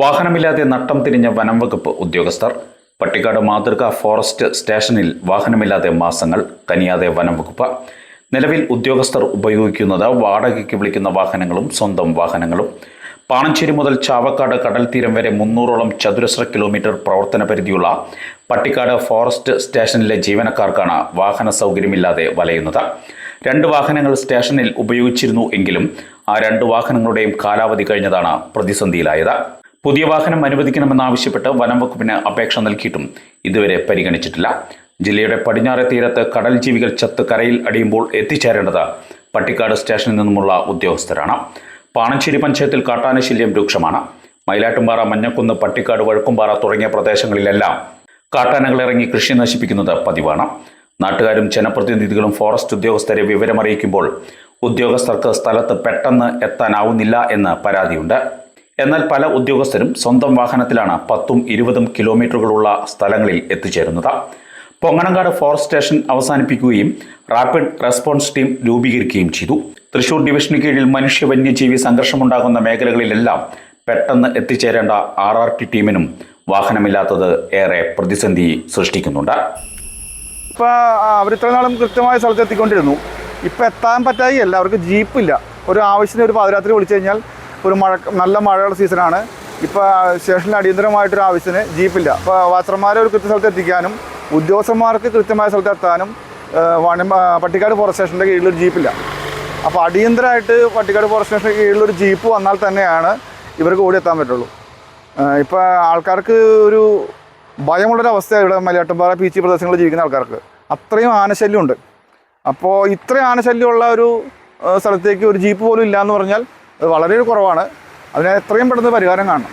വാഹനമില്ലാതെ നട്ടം തിരിഞ്ഞ വനം വകുപ്പ് ഉദ്യോഗസ്ഥർ പട്ടിക്കാട് മാതൃക ഫോറസ്റ്റ് സ്റ്റേഷനിൽ വാഹനമില്ലാതെ മാസങ്ങൾ കനിയാതെ വനം വകുപ്പ്. നിലവിൽ ഉദ്യോഗസ്ഥർ ഉപയോഗിക്കുന്നത് വാടകയ്ക്ക് വിളിക്കുന്ന വാഹനങ്ങളും സ്വന്തം വാഹനങ്ങളും. പാണഞ്ചേരി മുതൽ ചാവക്കാട് കടൽ തീരം വരെ മുന്നൂറോളം ചതുരശ്ര കിലോമീറ്റർ പ്രവർത്തന പരിധിയുള്ള പട്ടിക്കാട് ഫോറസ്റ്റ് സ്റ്റേഷനിലെ ജീവനക്കാർക്കാണ് വാഹന സൗകര്യമില്ലാതെ വലയുന്നത്. രണ്ട് വാഹനങ്ങൾ സ്റ്റേഷനിൽ ഉപയോഗിച്ചിരുന്നു എങ്കിലും ആ രണ്ട് വാഹനങ്ങളുടെയും കാലാവധി കഴിഞ്ഞതാണ് പ്രതിസന്ധിയിലായത്. പുതിയ വാഹനം അനുവദിക്കണമെന്നാവശ്യപ്പെട്ട് വനം വകുപ്പിന് അപേക്ഷ നൽകിയിട്ടും ഇതുവരെ പരിഗണിച്ചിട്ടില്ല. ജില്ലയുടെ പടിഞ്ഞാറെ തീരത്ത് കടൽ ജീവികൾ ചത്ത് കരയിൽ അടിയുമ്പോൾ എത്തിച്ചേരേണ്ടത് പട്ടിക്കാട് സ്റ്റേഷനിൽ നിന്നുമുള്ള ഉദ്യോഗസ്ഥരാണ്. പാണഞ്ചേരി പഞ്ചായത്തിൽ കാട്ടാനശല്യം രൂക്ഷമാണ്. മയിലാട്ടുംപാറ മഞ്ഞക്കുന്ന് പട്ടിക്കാട് വഴുക്കുംപാറ തുടങ്ങിയ പ്രദേശങ്ങളിലെല്ലാം കാട്ടാനകൾ ഇറങ്ങി കൃഷി നശിപ്പിക്കുന്നത് പതിവാണ്. നാട്ടുകാരും ജനപ്രതിനിധികളും ഫോറസ്റ്റ് ഉദ്യോഗസ്ഥരെ വിവരമറിയിക്കുമ്പോൾ ഉദ്യോഗസ്ഥർക്ക് സ്ഥലത്ത് പെട്ടെന്ന് എത്താനാവുന്നില്ല എന്ന് പരാതിയുണ്ട്. എന്നാൽ പല ഉദ്യോഗസ്ഥരും സ്വന്തം വാഹനത്തിലാണ് പത്തും ഇരുപതും കിലോമീറ്ററുകളുള്ള സ്ഥലങ്ങളിൽ എത്തിച്ചേരുന്നത്. പൊങ്ങണങ്കാട് ഫോറസ്റ്റ് സ്റ്റേഷൻ അവസാനിപ്പിക്കുകയും റാപ്പിഡ് റെസ്പോൺസ് ടീം രൂപീകരിക്കുകയും ചെയ്തു. തൃശൂർ ഡിവിഷന് കീഴിൽ മനുഷ്യ വന്യജീവി സംഘർഷമുണ്ടാകുന്ന മേഖലകളിലെല്ലാം പെട്ടെന്ന് എത്തിച്ചേരേണ്ട ആർ ആർ ടി ടീമിനും വാഹനമില്ലാത്തത് ഏറെ പ്രതിസന്ധി സൃഷ്ടിക്കുന്നുണ്ട്. ഇപ്പോൾ ഇത്ര നാളും കൃത്യമായ സ്ഥലത്ത് എത്തിക്കൊണ്ടിരുന്നു. ഇപ്പോൾ എത്താൻ പറ്റായില്ല അവർക്ക് ജീപ്പില്ല. ഒരു ആവശ്യത്തിന് ഒരു പാതിരാത്രി വിളിച്ചു കഴിഞ്ഞാൽ ഒരു മഴ നല്ല മഴയുള്ള സീസണാണ്. ഇപ്പോൾ സ്റ്റേഷനിൽ അടിയന്തരമായിട്ടൊരു ആവശ്യത്തിന് ജീപ്പില്ല. അപ്പോൾ വാച്ചർമാരെ ഒരു കൃത്യ സ്ഥലത്ത് എത്തിക്കാനും ഉദ്യോഗസ്ഥന്മാർക്ക് കൃത്യമായ സ്ഥലത്ത് എത്താനും വണി പട്ടിക്കാട് ഫോറസ്റ്റ് സ്റ്റേഷന്റെ കീഴിലൊരു ജീപ്പില്ല. അപ്പോൾ അടിയന്തരമായിട്ട് പട്ടിക്കാട് ഫോറസ്റ്റ് സ്റ്റേഷന്റെ കീഴിലൊരു ജീപ്പ് വന്നാൽ തന്നെയാണ് ഇവർക്ക് ഓടി എത്താൻ പറ്റുള്ളൂ. ഇപ്പോൾ ആൾക്കാർക്ക് ഒരു ഭയമുള്ളൊരവസ്ഥയാണ് ഇവിടെ മലയാട്ടമ്പാറ പീച്ചി പ്രദേശങ്ങളിൽ ജീവിക്കുന്ന ആൾക്കാർക്ക്. അത്രയും ആനശല്യമുണ്ട് അപ്പോൾ ഇത്രയും ആനശല്യമുള്ള ഒരു സ്ഥലത്തേക്ക് ഒരു ജീപ്പ് പോലും ഇല്ല എന്ന് പറഞ്ഞാൽ അത് വളരെ കുറവാണ്. അതിനെ എത്രയും പെട്ടെന്ന് പരിഹാരം കാണണം.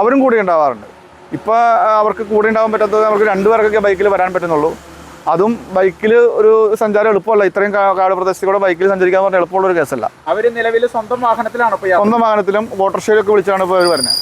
അവരും കൂടെ ഉണ്ടാവാറുണ്ട്. ഇപ്പോൾ അവർക്ക് കൂടെ ഉണ്ടാവാൻ പറ്റാത്തത് അവർക്ക് രണ്ടുപേർക്കൊക്കെ ബൈക്കിൽ വരാൻ പറ്റുന്നുള്ളൂ. അതും ബൈക്കിൽ ഒരു സഞ്ചാരം എളുപ്പമല്ല. ഇത്രയും കാട് പ്രദേശത്തിലൂടെ ബൈക്കിൽ സഞ്ചരിക്കാൻ പറഞ്ഞാൽ എളുപ്പമുള്ള ഒരു കേസല്ല. അവർ നിലവിൽ സ്വന്തം വാഹനത്തിലാണ് സ്വന്തം വാഹനത്തിലും ഓട്ടോറിക്ഷയിലൊക്കെ വിളിച്ചാണ് ഇപ്പോൾ അവർ വരുന്നത്.